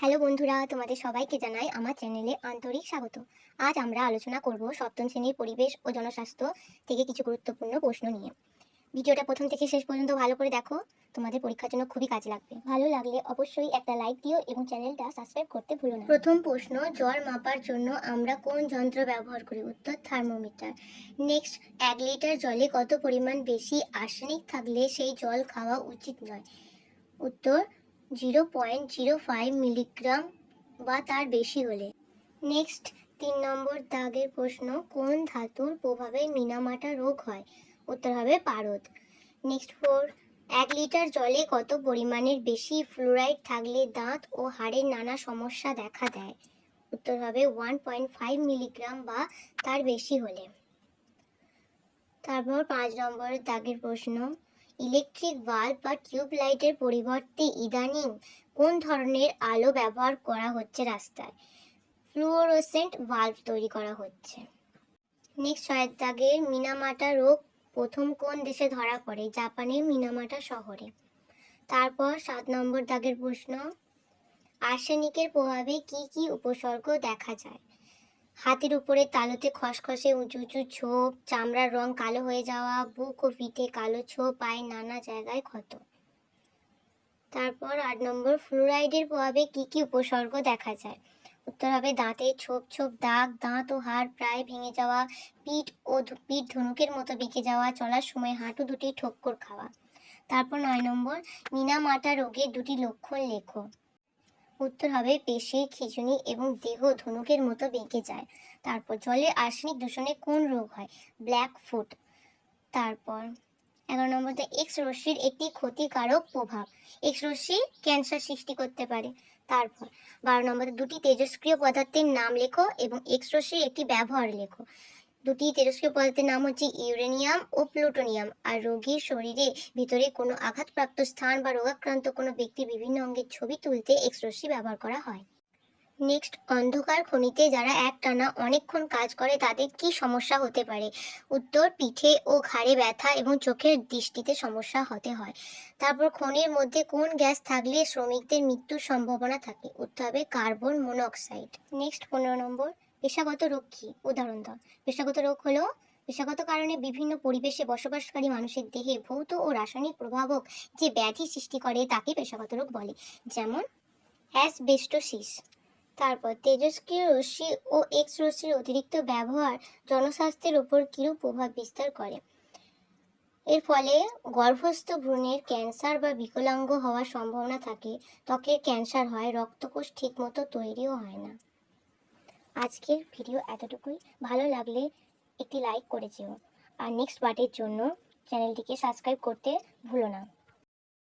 Hello বন্ধুরা, তোমাদের সবাইকে জানাই আমার চ্যানেলে আন্তরিক স্বাগত। আজ আমরা আলোচনা করব সপ্তম শ্রেণির পরিবেশ ও জনস্বাস্থ্য থেকে কিছু গুরুত্বপূর্ণ প্রশ্ন নিয়ে। ভিডিওটা প্রথম থেকে শেষ পর্যন্ত ভালো করে দেখো, তোমাদের পরীক্ষার জন্য খুবই কাজে লাগবে। ভালো লাগলে অবশ্যই একটা লাইক দিও এবং চ্যানেলটা সাবস্ক্রাইব করতে ভুলো না। প্রথম প্রশ্ন জ্বর মাপার জন্য আমরা কোন যন্ত্র ব্যবহার করি? উত্তর থার্মোমিটার নেক্সট এক লিটার জলে কত পরিমাণ বেশি আর্সেনিক থাকলে সেই জল খাওয়া উচিত নয়? উত্তর zero point zero five milligram বা তার বেশি হলে। নেক্সট, তিন নম্বর দাগের প্রশ্ন, কোন ধাতুর প্রভাবে মিনামাটা রোগ হয়? উত্তর হবে পারদ। নেক্সট ফোর, এক লিটার জলে কত পরিমাণের বেশি ফ্লোরাইড থাকলে দাঁত ও হাড়ের নানা সমস্যা দেখা দেয়? উত্তর হবে ওয়ান পয়েন্ট ফাইভ মিলিগ্রাম বা তার বেশি হলে। তারপর পাঁচ নম্বর দাগের প্রশ্ন ইলেকট্রিক বাল্ব বা টিউব লাইটের পরিবর্তে ইদানিং কোন ধরনের আলো ব্যবহার করা হচ্ছে রাস্তায়? ফ্লুওরোসেন্ট বাল্ব তৈরি করা হচ্ছে। নেক্সট দাগে মিনামাটা রোগ প্রথম কোন দেশে ধরা পড়ে? জাপানের মিনামাটা শহরে। তারপর সাত নম্বর দাগের প্রশ্ন, আর্সেনিকের প্রভাবে কি কি উপসর্গ দেখা যায়? হাতের উপরে তালুতে খসখসে উঁচু উঁচু ছোপ, চামড়ার রং কালো হয়ে যাওয়া, বুক ও পিঠে কালো ছোপ, পায়ে নানা জায়গায় ক্ষত। তারপর আট নম্বর, ফ্লুরাইডের প্রভাবে কি কি উপসর্গ দেখা যায়? উত্তর হবে দাঁতে ছোপ ছোপ, দাগ, দাঁত ও হাড় প্রায় ভেঙে যাওয়া, পিঠ ও পিঠ ধনুকের মতো বেঁকে যাওয়া, চলার সময় হাঁটু দুটি ঠোক্কর খাওয়া। তারপর নয় নম্বর, মিনা মিনামাটা রোগের দুটি লক্ষণ লেখো। উত্তর হবে পেশি খিঁচুনি এবং দেহ ধনুকের মতো বেঁকে যায়। তারপর জলে আর্সেনিক দূষণে কোন রোগ হয়? ব্ল্যাক ফুট তারপর এগারো নম্বরতে এক্স রশ্মির একটি ক্ষতিকারক প্রভাব। এক্স রশ্মি ক্যান্সার সৃষ্টি করতে পারে। তারপর বারো নম্বরে দুটি তেজস্ক্রিয় পদার্থের নাম লেখো এবং এক্স রশ্মির একটি ব্যবহার লেখো। দুটি তেজস্ক্রিয় পদার্থের নাম হচ্ছে ইউরেনিয়াম ও প্লুটোনিয়াম। আর রোগীর শরীরে ভিতরে কোনো আঘাতপ্রাপ্ত স্থান বা রোগাক্রান্ত কোনো ব্যক্তির বিভিন্ন অঙ্গের ছবি তুলতে এক্স রশ্মি ব্যবহার করা হয়। নেক্সট অন্ধকার খনিতে যারা একটানা অনেকক্ষণ কাজ করে, তাদের কি সমস্যা হতে পারে? উত্তর, পিঠে ও ঘাড়ে ব্যথা এবং চোখের দৃষ্টিতে সমস্যা হতে হয়। তারপর, খনির মধ্যে কোন গ্যাস থাকলে শ্রমিকদের মৃত্যুর সম্ভাবনা থাকে? উত্তর হবে কার্বন মনোক্সাইড। নেক্সট পনেরো নম্বর। পেশাগত রোগ কি? উদাহরণ দাও। পেশাগত রোগ হলো পেশাগত কারণে বিভিন্ন পরিবেশে বসবাসকারী মানুষের দেহে ভৌত ও রাসায়নিক প্রভাবক যে ব্যাধি সৃষ্টি করে তাকে পেশাগত রোগ বলে। যেমন অ্যাসবেস্টোসিস। তারপর তেজস্ক্রিয় রশ্মি ও এক্স রশ্মির অতিরিক্ত ব্যবহার জনস্বাস্থ্যের উপর কিরূপ প্রভাব বিস্তার করে? এর ফলে গর্ভস্থ ভ্রূণের ক্যান্সার বা বিকলাঙ্গ হওয়ার সম্ভাবনা থাকে। ত্বকের ক্যান্সার হয়, রক্তকোষ ঠিকমতো তৈরিও হয় না। আজকের ভিডিও এতটুকুই। ভালো লাগলে একটি লাইক করে যেও। আর নেক্সট পার্টের জন্য চ্যানেলটিকে সাবস্ক্রাইব করতে ভুলো না।